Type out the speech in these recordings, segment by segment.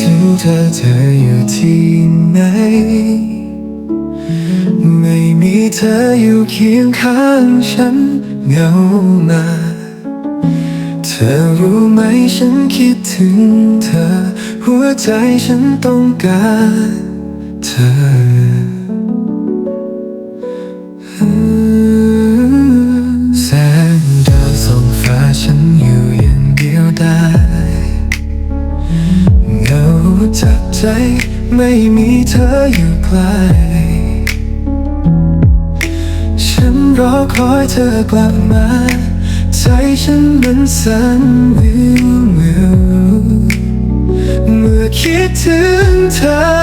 ถึงเธอเธออยู่ที่ไหน ไม่มีเธออยู่เคียงข้างฉันเหงามาเธอรู้ไหมฉันคิดถึงเธอ หัวใจฉันต้องการเธอ ใจไม่มีเธออยู่ใกล้ฉันรอคอยเธอกลับมา ใจฉันมันสั่นวิววิวเมื่อคิดถึงเธอ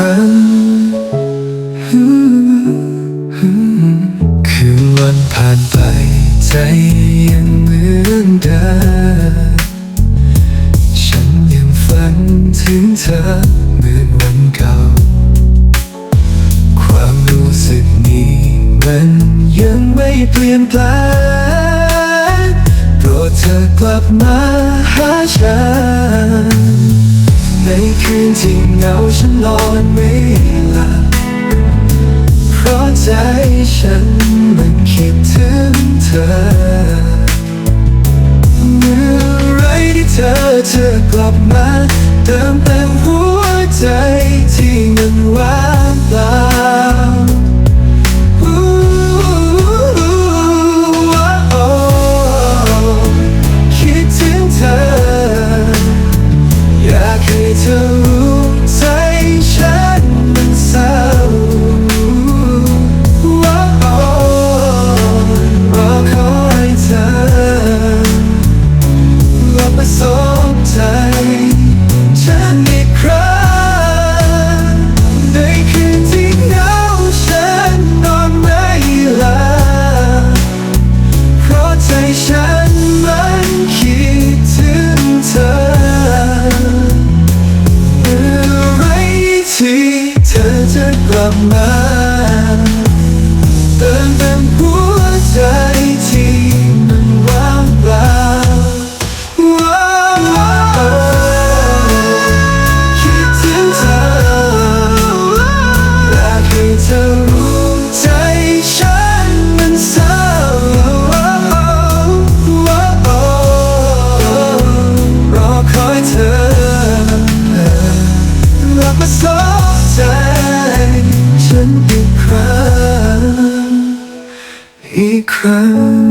ครั้ง คืนวันผ่านไป ใจยังเหมือนเดิมฉันยังฝันถึงเธอเหมือนวันเก่า ความรู้สึกนี้มันยังไม่เปลี่ยนแปลงโปรดเธอกลับมาหาฉันใน คืนที่เหงาฉันนอนไม่หลับเพราะใจฉันมันคิดถึงเธอ เมื่อไรที่เธอจะกลับมาเติมเต็ม จะกมาเติมเต็มหัวใจที่มันว่างเปล่าว้าวคิดถึงเธออยากให้เธอรู้ใจฉันมันเศร้ารอคอยเธอ 困